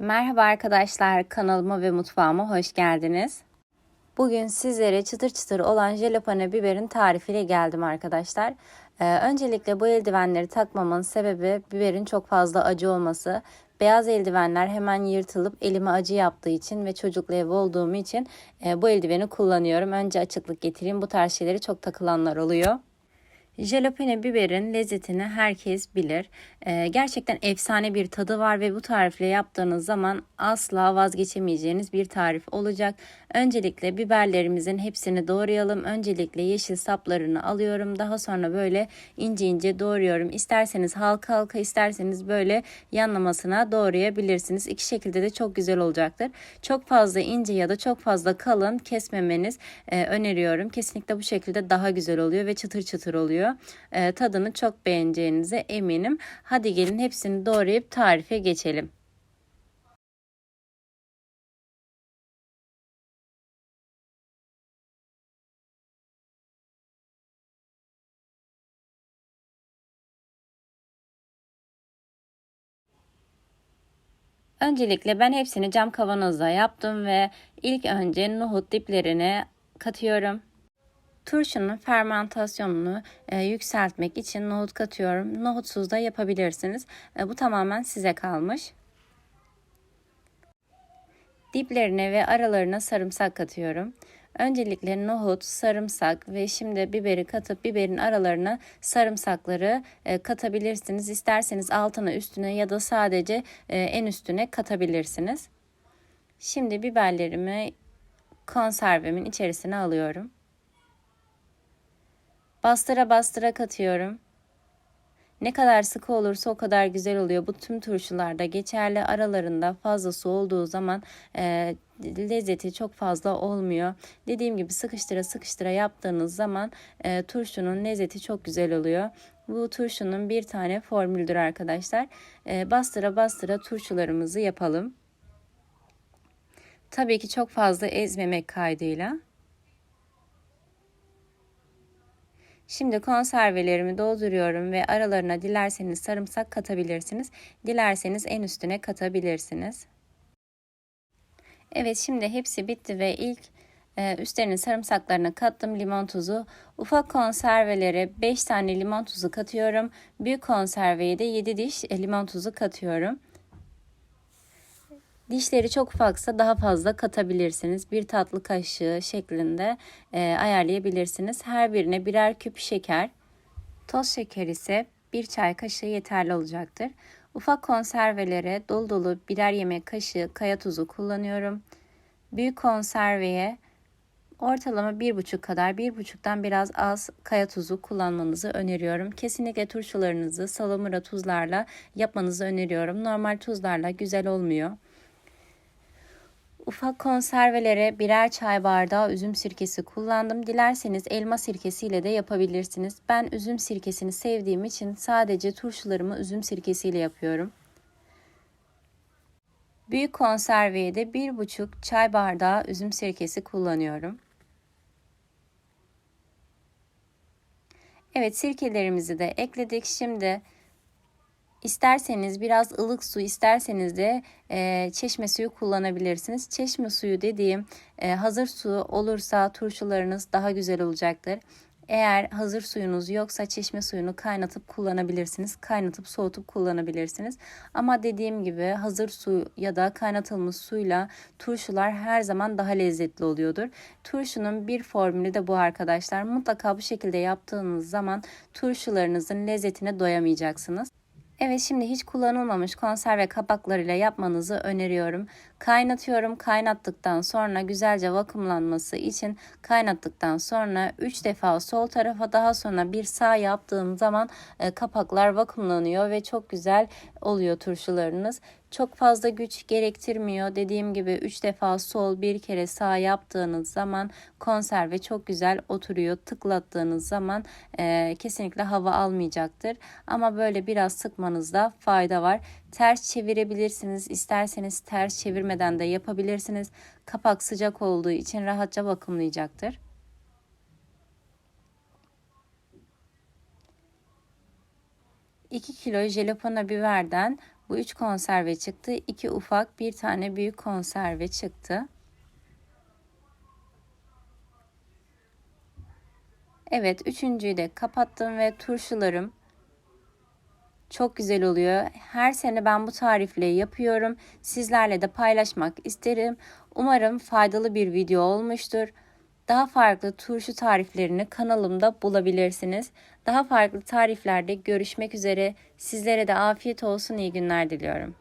Merhaba arkadaşlar, kanalıma ve mutfağıma hoş geldiniz. Bugün sizlere çıtır çıtır olan jalapeno biberin tarifiyle geldim arkadaşlar. Ee, öncelikle bu eldivenleri takmamın sebebi biberin çok fazla acı olması. Beyaz eldivenler hemen yırtılıp elime acı yaptığı için ve çocuklu ev olduğum için e, bu eldiveni kullanıyorum. Önce açıklık getireyim bu tarz şeyleri çok takılanlar oluyor. Jalapeno biberin lezzetini herkes bilir. Ee, gerçekten efsane bir tadı var ve bu tarifle yaptığınız zaman asla vazgeçemeyeceğiniz bir tarif olacak. Öncelikle biberlerimizin hepsini doğrayalım. Öncelikle yeşil saplarını alıyorum. Daha sonra böyle ince ince doğruyorum. İsterseniz halka halka isterseniz böyle yanlamasına doğrayabilirsiniz. İki şekilde de çok güzel olacaktır. Çok fazla ince ya da çok fazla kalın kesmemeniz e, öneriyorum. Kesinlikle bu şekilde daha güzel oluyor ve çıtır çıtır oluyor. E, tadını çok beğeneceğinize eminim. Hadi gelin hepsini doğrayıp tarife geçelim. Öncelikle ben hepsini cam kavanozda yaptım ve ilk önce nohut diplerini katıyorum. Turşunun fermentasyonunu e, yükseltmek için nohut katıyorum. Nohutsuz da yapabilirsiniz. E, bu tamamen size kalmış. Diplerine ve aralarına sarımsak katıyorum. Öncelikle nohut, sarımsak ve şimdi biberi katıp biberin aralarına sarımsakları e, katabilirsiniz. İsterseniz altına üstüne ya da sadece e, en üstüne katabilirsiniz. Şimdi biberlerimi konservemin içerisine alıyorum. Bastıra bastıra katıyorum. Ne kadar sıkı olursa o kadar güzel oluyor. Bu tüm turşularda geçerli. Aralarında fazla su olduğu zaman e, lezzeti çok fazla olmuyor. Dediğim gibi sıkıştıra sıkıştıra yaptığınız zaman e, turşunun lezzeti çok güzel oluyor. Bu turşunun bir tane formüldür arkadaşlar. E, bastıra bastıra turşularımızı yapalım. Tabii ki çok fazla ezmemek kaydıyla. Şimdi konservelerimi dolduruyorum ve aralarına dilerseniz sarımsak katabilirsiniz. Dilerseniz en üstüne katabilirsiniz. Evet şimdi hepsi bitti ve ilk e, üstlerinin sarımsaklarını kattım. Limon tuzu. Ufak konservelere 5 tane limon tuzu katıyorum. Büyük konserveye de 7 diş e, limon tuzu katıyorum. Dişleri çok ufaksa daha fazla katabilirsiniz. Bir tatlı kaşığı şeklinde e, ayarlayabilirsiniz. Her birine birer küp şeker. Toz şeker ise bir çay kaşığı yeterli olacaktır. Ufak konservelere dolu dolu birer yemek kaşığı kaya tuzu kullanıyorum. Büyük konserveye ortalama bir buçuk kadar bir buçuktan biraz az kaya tuzu kullanmanızı öneriyorum. Kesinlikle turşularınızı salamura tuzlarla yapmanızı öneriyorum. Normal tuzlarla güzel olmuyor. Ufak konservelere birer çay bardağı üzüm sirkesi kullandım. Dilerseniz elma sirkesiyle de yapabilirsiniz. Ben üzüm sirkesini sevdiğim için sadece turşularımı üzüm sirkesiyle yapıyorum. Büyük konserveye de bir buçuk çay bardağı üzüm sirkesi kullanıyorum. Evet sirkelerimizi de ekledik. Şimdi İsterseniz biraz ılık su, isterseniz de e, çeşme suyu kullanabilirsiniz. Çeşme suyu dediğim e, hazır su olursa turşularınız daha güzel olacaktır. Eğer hazır suyunuz yoksa çeşme suyunu kaynatıp kullanabilirsiniz. Kaynatıp soğutup kullanabilirsiniz. Ama dediğim gibi hazır su ya da kaynatılmış suyla turşular her zaman daha lezzetli oluyordur. Turşunun bir formülü de bu arkadaşlar. Mutlaka bu şekilde yaptığınız zaman turşularınızın lezzetine doyamayacaksınız. Evet şimdi hiç kullanılmamış konserve kapaklarıyla yapmanızı öneriyorum. Kaynatıyorum. Kaynattıktan sonra güzelce vakumlanması için kaynattıktan sonra 3 defa sol tarafa daha sonra bir sağ yaptığım zaman e, kapaklar vakumlanıyor ve çok güzel oluyor turşularınız. Çok fazla güç gerektirmiyor. Dediğim gibi 3 defa sol bir kere sağ yaptığınız zaman konserve çok güzel oturuyor. Tıklattığınız zaman e, kesinlikle hava almayacaktır. Ama böyle biraz sıkmanızda fayda var. Ters çevirebilirsiniz. İsterseniz ters çevirmeden de yapabilirsiniz. Kapak sıcak olduğu için rahatça vakumlayacaktır. İki kilo jalapeno biberden Bu üç konserve çıktı. iki ufak bir tane büyük konserve çıktı. Evet üçüncüyü de kapattım ve turşularım çok güzel oluyor. Her sene ben bu tarifle yapıyorum. Sizlerle de paylaşmak isterim. Umarım faydalı bir video olmuştur. Daha farklı turşu tariflerini kanalımda bulabilirsiniz. Daha farklı tariflerde görüşmek üzere. Sizlere de afiyet olsun, iyi günler diliyorum.